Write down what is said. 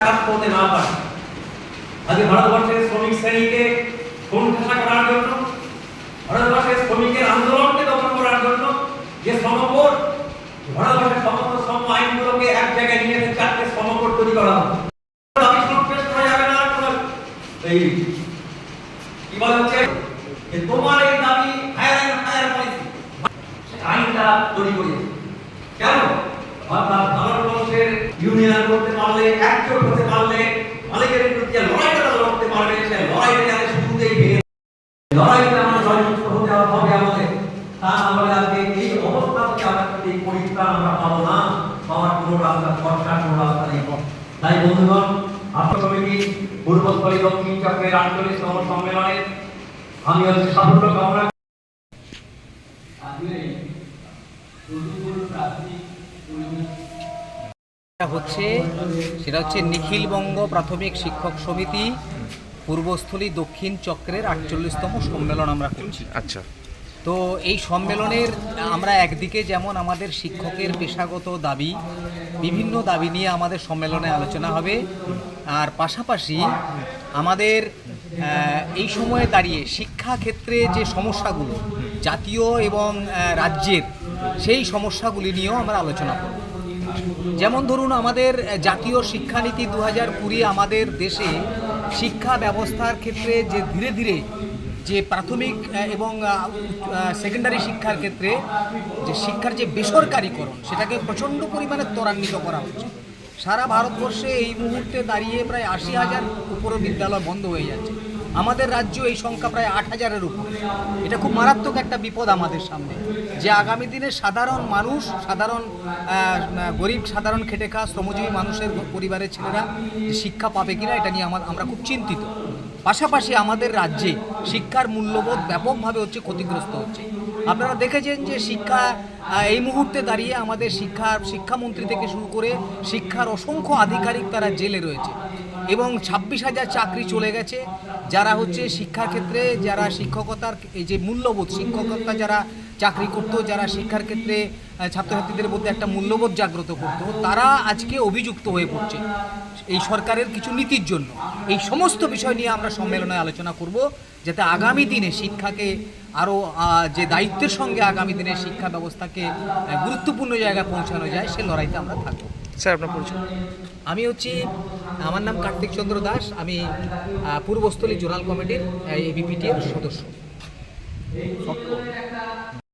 কাজ করতে না পারে। আজকে ভারতবর্ষের শ্রমিক শ্রেণীকে কোণঠাসা করার জন্য, ভারতবর্ষের শ্রমিকের আন্দোলনকে দমন করার জন্য যে শ্রমকোড ভারতবর্ষের সমস্ত শ্রম আইনগুলোকে এক জায়গায় নিয়ে এসে চারটে শ্রমকোড তৈরি করা হচ্ছে? যে তোমার এই দাবি আইনটা কেন? অর্থাৎ ভারতবর্ষের ইউনিয়ন করতে পারলে, একজোট হতে পারলে মালিকের বিরুদ্ধে লড়াইটা লড়তে পারবে, সে লড়াইটা যাতে শুরুতেই ভেঙে লড়াইতে আমরা জয়যুক্ত হতে হবে আমাদের। তা আমরা আজকে এই অবস্থা থেকে আমরা কিন্তু এই পরিত্রাণ আমরা পাবো না। পাওয়ার কোনো রাস্তা, সরকার কোনো রাস্তা নেই। তাই বন্ধুগণ আপনার কমিটি পূর্বস্থলী দক্ষিণ চক্রের আটচল্লিশতম সম্মেলনে আমি হচ্ছে সাফল্য কামনা যেটা হচ্ছে সেটা হচ্ছে নিখিলবঙ্গ প্রাথমিক শিক্ষক সমিতি পূর্বস্থলী দক্ষিণ চক্রের আটচল্লিশতম সম্মেলন আমরা করছি। আচ্ছা। তো এই সম্মেলনের আমরা একদিকে যেমন আমাদের শিক্ষকের পেশাগত দাবি বিভিন্ন দাবি নিয়ে আমাদের সম্মেলনে আলোচনা হবে আর পাশাপাশি আমাদের এই সময়ে দাঁড়িয়ে শিক্ষা ক্ষেত্রে যে সমস্যাগুলো জাতীয় এবং রাজ্যের সেই সমস্যাগুলি নিয়েও আমরা আলোচনা করব। যেমন ধরুন আমাদের জাতীয় শিক্ষানীতি দু হাজার কুড়ি আমাদের দেশে শিক্ষা ব্যবস্থার ক্ষেত্রে যে ধীরে ধীরে যে প্রাথমিক এবং সেকেন্ডারি শিক্ষার ক্ষেত্রে যে শিক্ষার যে বেসরকারীকরণ সেটাকে প্রচণ্ড পরিমাণে ত্বরান্বিত করা হচ্ছে। সারা ভারতবর্ষে এই মুহূর্তে দাঁড়িয়ে প্রায় আশি হাজার উপরও বিদ্যালয় বন্ধ হয়ে যাচ্ছে। আমাদের রাজ্য এই সংখ্যা প্রায় আট হাজারের উপর। এটা খুব মারাত্মক একটা বিপদ আমাদের সামনে। যে আগামী দিনে সাধারণ মানুষ, সাধারণ গরিব, সাধারণ খেটে খাওয়া, শ্রমজীবী মানুষের পরিবারের ছেলেরা শিক্ষা পাবে কিনা, এটা নিয়ে আমার আমরা খুব চিন্তিত। পাশাপাশি আমাদের রাজ্যে শিক্ষার মূল্যবোধ ব্যাপকভাবে হচ্ছে ক্ষতিগ্রস্ত হচ্ছে। আপনারা দেখেছেন যে শিক্ষা এই মুহূর্তে দাঁড়িয়ে আমাদের শিক্ষার শিক্ষামন্ত্রী থেকে শুরু করে শিক্ষার অসংখ্য আধিকারিক তারা জেলে রয়েছে। এবং ছাব্বিশ হাজার চাকরি চলে গেছে। যারা হচ্ছে শিক্ষার ক্ষেত্রে, যারা শিক্ষকতার এই যে মূল্যবোধ, শিক্ষকতা যারা চাকরি করতো, যারা শিক্ষার ক্ষেত্রে ছাত্রছাত্রীদের মধ্যে একটা মূল্যবোধ জাগ্রত করতো, তারা আজকে অভিযুক্ত হয়ে পড়ছে। এই সরকারের কিছু নীতির জন্য। এই সমস্ত বিষয় নিয়ে আমরা সম্মেলনে আলোচনা করব, যাতে আগামী দিনে শিক্ষাকে আরও যে দায়িত্বের সঙ্গে আগামী দিনে শিক্ষা ব্যবস্থাকে গুরুত্বপূর্ণ জায়গায় পৌঁছানো যায়, সে লড়াইতে আমরা থাকব। স্যার, আপনার পরিচয়। আমি হচ্ছি, আমার নাম কার্তিক চন্দ্র দাস, আমি পূর্বস্থলী জোনাল কমিটির এবিপিটির সদস্য।